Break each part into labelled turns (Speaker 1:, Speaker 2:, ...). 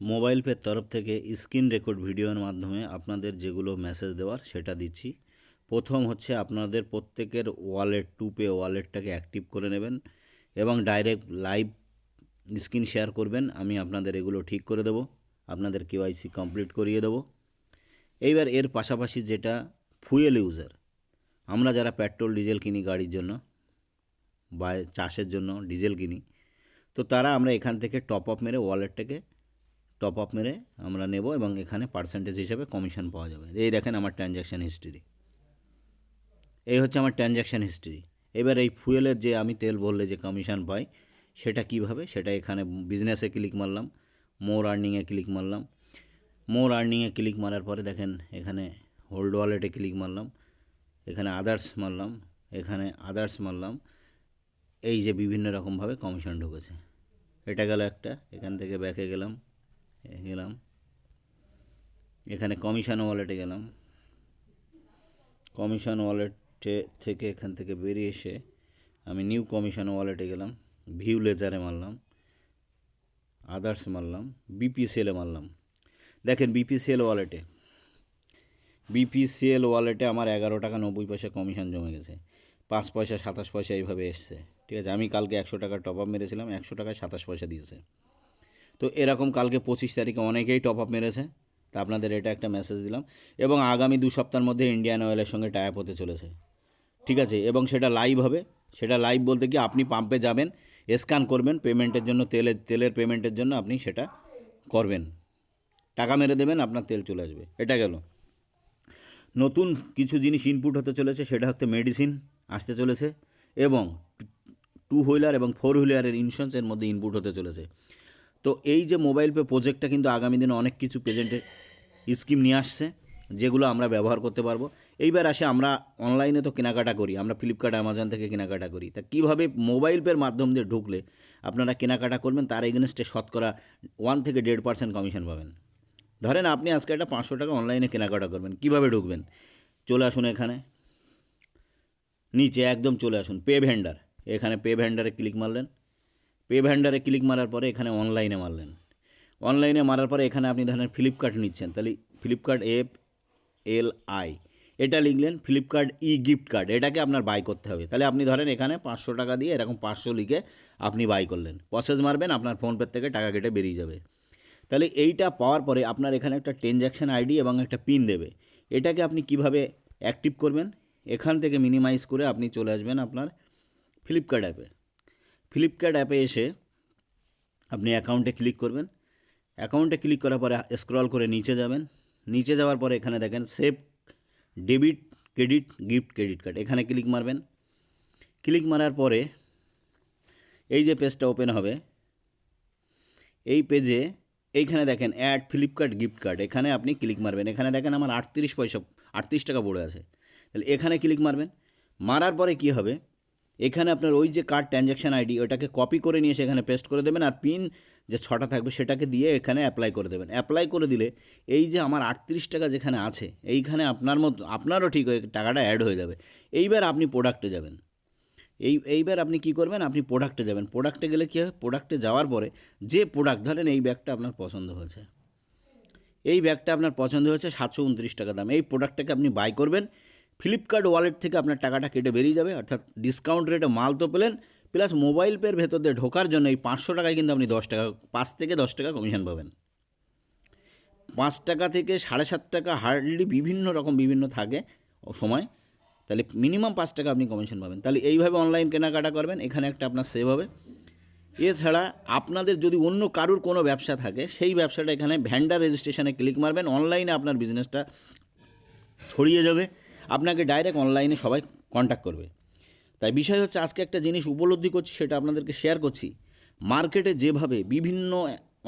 Speaker 1: Mobile পের তরফ থেকে স্ক্রিন রেকর্ড ভিডিওর মাধ্যমে আপনাদের যেগুলো মেসেজ দেওয়ার সেটা দিচ্ছি। প্রথম হচ্ছে আপনাদের প্রত্যেকের ওয়ালেট টু পে ওয়ালেটটাকে অ্যাক্টিভ করে নেবেন এবং ডাইরেক্ট লাইভ স্ক্রিন শেয়ার করবেন। আমি আপনাদের এগুলো ঠিক করে দেবো, আপনাদের কেওয়াইসি কমপ্লিট করিয়ে দেবো। এইবার এর পাশাপাশি যেটা ফুয়েল ইউজার আমরা যারা পেট্রোল ডিজেল কিনি গাড়ির জন্য বা চাষের জন্য ডিজেল কিনি, তো তারা আমরা এখান থেকে টপ আপ মেরে ওয়ালেটটাকে টপ আপ মেরে আমরা নেব এবং এখানে পার্সেন্টেজ হিসেবে কমিশন পাওয়া যাবে। এই দেখেন আমার ট্রানজ্যাকশান হিস্ট্রি এই হচ্ছে আমার ট্রানজ্যাকশান হিস্ট্রি এবার এই ফুয়েলের যে আমি তেল বললে যে কমিশন পাই, সেটা কীভাবে? সেটা এখানে বিজনেসে ক্লিক মারলাম মোর আর্নিংয়ে ক্লিক মারলাম। মোর আর্নিংয়ে ক্লিক মারার পরে দেখেন এখানে হোল্ড ওয়ালেটে ক্লিক মারলাম, এখানে আদার্স মারলাম, এখানে আদার্স মারলাম। এই যে বিভিন্ন রকমভাবে কমিশন ঢুকেছে। এটা গেল একটা, এখান থেকে ব্যাকে গেলাম। গেলাম। এখানে কমিশন ওয়ালেটে গেলাম। কমিশন ওয়ালেটে থেকে এখান থেকে বেরিয়ে এসে আমি নিউ কমিশন ওয়ালেটে গেলাম। ভিউ লেজারে মারলাম। আদার্স মারলাম। বিপিসিএলে মারলাম। দেখেন বিপিসিএল ওয়ালেটে বিপিসিএল ওয়ালেটে আমার এগারো টাকা নব্বই পয়সা কমিশন জমে গেছে। পাঁচ পয়সা, সাতাশ পয়সা এইভাবে এসছে। ঠিক আছে? আমি কালকে একশো টাকা টপ আপ মেরেছিলাম, একশো টাকায় সাতাশ পয়সা দিয়েছে। তো এরকম কালকে পঁচিশ তারিখে অনেকেই টপ আপ মেরেছে। তা আপনাদের এটা একটা মেসেজ দিলাম। এবং আগামী দু সপ্তাহের মধ্যে ইন্ডিয়ান অয়েলের সঙ্গে টাই হতে চলেছে। ঠিক আছে? এবং সেটা লাইভ হবে। সেটা লাইভ বলতে কি আপনি পাম্পে যাবেন স্ক্যান করবেন পেমেন্টের জন্য তেলের তেলের পেমেন্টের জন্য আপনি সেটা করবেন। টাকা মেরে দেবেন, আপনার তেল চলে আসবে। এটা গেল। নতুন কিছু জিনিস ইনপুট হতে চলেছে, সেটা হচ্ছে মেডিসিন আসতে চলেছে। এবং টু হুইলার এবং ফোর হুইলারের ইন্স্যুরেন্সের মধ্যে ইনপুট হতে চলেছে। তো এই যে মোবাইল পে প্রজেক্টটা কিন্তু আগামী দিনে অনেক কিছু প্রেজেন্টে স্কিম নিয়ে আসছে, যেগুলো আমরা ব্যবহার করতে পারব। এইবার আসে আমরা অনলাইনে তো কেনাকাটা করি, আমরা ফ্লিপকার্ট অ্যামাজন থেকে কেনাকাটা করি। তা কীভাবে মোবাইল পের মাধ্যম দিয়ে ঢুকলে আপনারা কেনাকাটা করবেন, তার এগেনস্টে শতকরা ওয়ান থেকে দেড় পার্সেন্ট কমিশন পাবেন। ধরেন আপনি আজকে একটা পাঁচশো টাকা অনলাইনে কেনাকাটা করবেন, কীভাবে ঢুকবেন? চলে আসুন এখানে। নিচে একদম চলে আসুন পে ভেন্ডার এখানে পে ভেন্ডারে ক্লিক মারলেন। পে ভেন্ডারে ক্লিক মারার পরে এখানে অনলাইনে মারলেন। অনলাইনে মারার পরে এখানে আপনি ধরেন ফ্লিপকার্ট নিচ্ছেন, তাহলে ফ্লিপকার্ট এফ এল আই এটা লিখলেন ফ্লিপকার্ট ই গিফট কার্ড এটাকে আপনার বাই করতে হবে। তাহলে আপনি ধরেন এখানে পাঁচশো টাকা দিয়ে এরকম পাঁচশো লিখে আপনি বাই করলেন। প্রসেস মারবেন, আপনার ফোনপে থেকে টাকা কেটে বেরিয়ে যাবে। তাহলে এইটা পাওয়ার পরে আপনার এখানে একটা ট্রানজ্যাকশান আইডি এবং একটা পিন দেবে। এটাকে আপনি কীভাবে অ্যাক্টিভ করবেন? এখান থেকে মিনিমাইজ করে আপনি চলে আসবেন আপনার ফ্লিপকার্ট অ্যাপে ফ্লিপকার্ট অ্যাপে এসে আপনি অ্যাকাউন্টে ক্লিক করবেন। অ্যাকাউন্টে ক্লিক করার পরে স্ক্রল করে নিচে যাবেন। নিচে যাওয়ার পরে এখানে দেখেন save debit credit gift credit card এখানে ক্লিক মারবেন। ক্লিক মারার পরে এই যে পেজটা ওপেন হবে, এই পেজে এইখানে দেখেন অ্যাড ফ্লিপকার্ট গিফট কার্ড এখানে আপনি ক্লিক মারবেন। এখানে দেখেন আমার আটত্রিশ পয়সা, আটত্রিশ টাকা পড়ে আছে। তাহলে এখানে ক্লিক মারবেন। মারার পরে কি হবে? এখানে আপনার ওই যে কার্ড ট্রানজ্যাকশান আইডি ওটাকে কপি করে নিয়ে এসে এখানে পেস্ট করে দেবেন আর পিন যে ছটা থাকবে সেটাকে দিয়ে এখানে অ্যাপ্লাই করে দেবেন। অ্যাপ্লাই করে দিলে এই যে আমার আটত্রিশ টাকা যেখানে আছে, এইখানে আপনার মতো, আপনারও ঠিক ওই টাকাটা অ্যাড হয়ে যাবে। এইবার আপনি প্রোডাক্টে যাবেন। এই, এইবার আপনি কি করবেন? আপনি প্রোডাক্টে যাবেন। প্রোডাক্টে গেলে কী হবে প্রোডাক্টে যাওয়ার পরে যে প্রোডাক্ট ধরেন এই ব্যাগটা আপনার পছন্দ হয়েছে। এই ব্যাগটা আপনার পছন্দ হয়েছে সাতশো উনত্রিশ টাকা দাম। এই প্রোডাক্টটাকে আপনি বাই করবেন। ফ্লিপকার্ট ওয়ালেট থেকে আপনার টাকাটা কেটে বেরিয়ে যাবে, অর্থাৎ ডিসকাউন্ট রেটে মাল তো পেলেন প্লাস মোবাইল পের ভেতর দিয়ে ঢোকার জন্য এই পাঁচশো টাকায় কিন্তু আপনি দশ টাকা, পাঁচ থেকে দশ টাকা কমিশন পাবেন। পাঁচ টাকা থেকে সাড়ে সাত টাকা হার্ডলি বিভিন্ন রকম বিভিন্ন থাকে ও সময়, তাহলে মিনিমাম পাঁচ টাকা আপনি কমিশন পাবেন। তাহলে এইভাবে অনলাইন কেনাকাটা করবেন, এখানে একটা আপনার সেভ হবে। এছাড়া আপনাদের যদি অন্য কারুর কোনো ব্যবসা থাকে, সেই ব্যবসাটা এখানে ভ্যান্ডার রেজিস্ট্রেশনে ক্লিক মারবেন অনলাইনে আপনার বিজনেসটা ছড়িয়ে যাবে। আপনাকে ডাইরেক্ট অনলাইনে সবাই কন্ট্যাক্ট করবে। তাই বিষয় হচ্ছে আজকে একটা জিনিস উপলব্ধি করছি, সেটা আপনাদেরকে শেয়ার করছি। মার্কেটে যেভাবে বিভিন্ন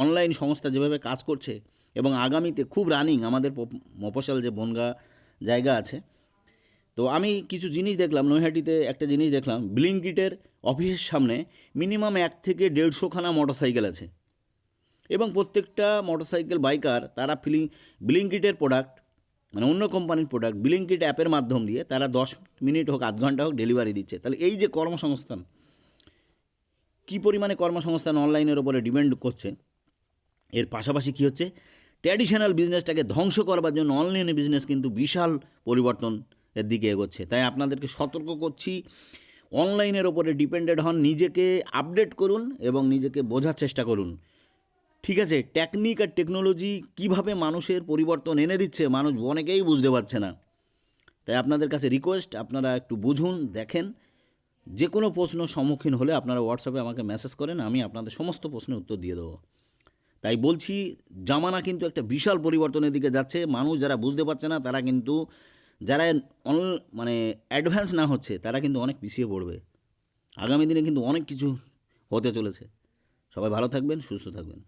Speaker 1: অনলাইন সংস্থা যেভাবে কাজ করছে এবং আগামীতে খুব রানিং আমাদের মফস্বল যে বনগা জায়গা আছে, তো আমি কিছু জিনিস দেখলাম, নৈহাটিতে একটা জিনিস দেখলাম, ব্লিঙ্কিটের অফিসের সামনে মিনিমাম এক থেকে দেড়শোখানা মোটরসাইকেল আছে। এবং প্রত্যেকটা মোটরসাইকেল বাইকার তারা ফিলিং ব্লিঙ্কিটের প্রোডাক্ট মানে অন্য কোম্পানির প্রোডাক্ট বিলিংকিট অ্যাপের মাধ্যম দিয়ে তারা দশ মিনিট হোক, আধ ঘণ্টা হোক ডেলিভারি দিচ্ছে। তাহলে এই যে কর্মসংস্থান, কী পরিমাণে কর্মসংস্থান অনলাইনের ওপরে ডিপেন্ড করছে? এর পাশাপাশি কী হচ্ছে? ট্র্যাডিশনাল বিজনেসটাকে ধ্বংস করবার জন্য অনলাইনে বিজনেস কিন্তু বিশাল পরিবর্তন এর দিকে এগোচ্ছে। তাই আপনাদেরকে সতর্ক করছি অনলাইনের ওপরে ডিপেন্ডেড হন, নিজেকে আপডেট করুন এবং নিজেকে বোঝার চেষ্টা করুন। ঠিক আছে টেকনিক আর টেকনোলজি কীভাবে মানুষের পরিবর্তন এনে দিচ্ছে, মানুষ অনেকেই বুঝতে পারছে না। তাই আপনাদের কাছে রিকোয়েস্ট আপনারা একটু বুঝুন, দেখেন। যে কোনো প্রশ্ন সম্মুখীন হলে আপনারা হোয়াটসঅ্যাপে আমাকে মেসেজ করেন, আমি আপনাদের সমস্ত প্রশ্নের উত্তর দিয়ে দেবো। তাই বলছি, জামানা কিন্তু একটা বিশাল পরিবর্তনের দিকে যাচ্ছে। মানুষ যারা বুঝতে পারছে না, তারা কিন্তু, যারা অন মানে অ্যাডভান্স না হচ্ছে, তারা কিন্তু অনেক পিছিয়ে পড়বে। আগামী দিনে কিন্তু অনেক কিছু হতে চলেছে। সবাই ভালো থাকবেন, সুস্থ থাকবেন।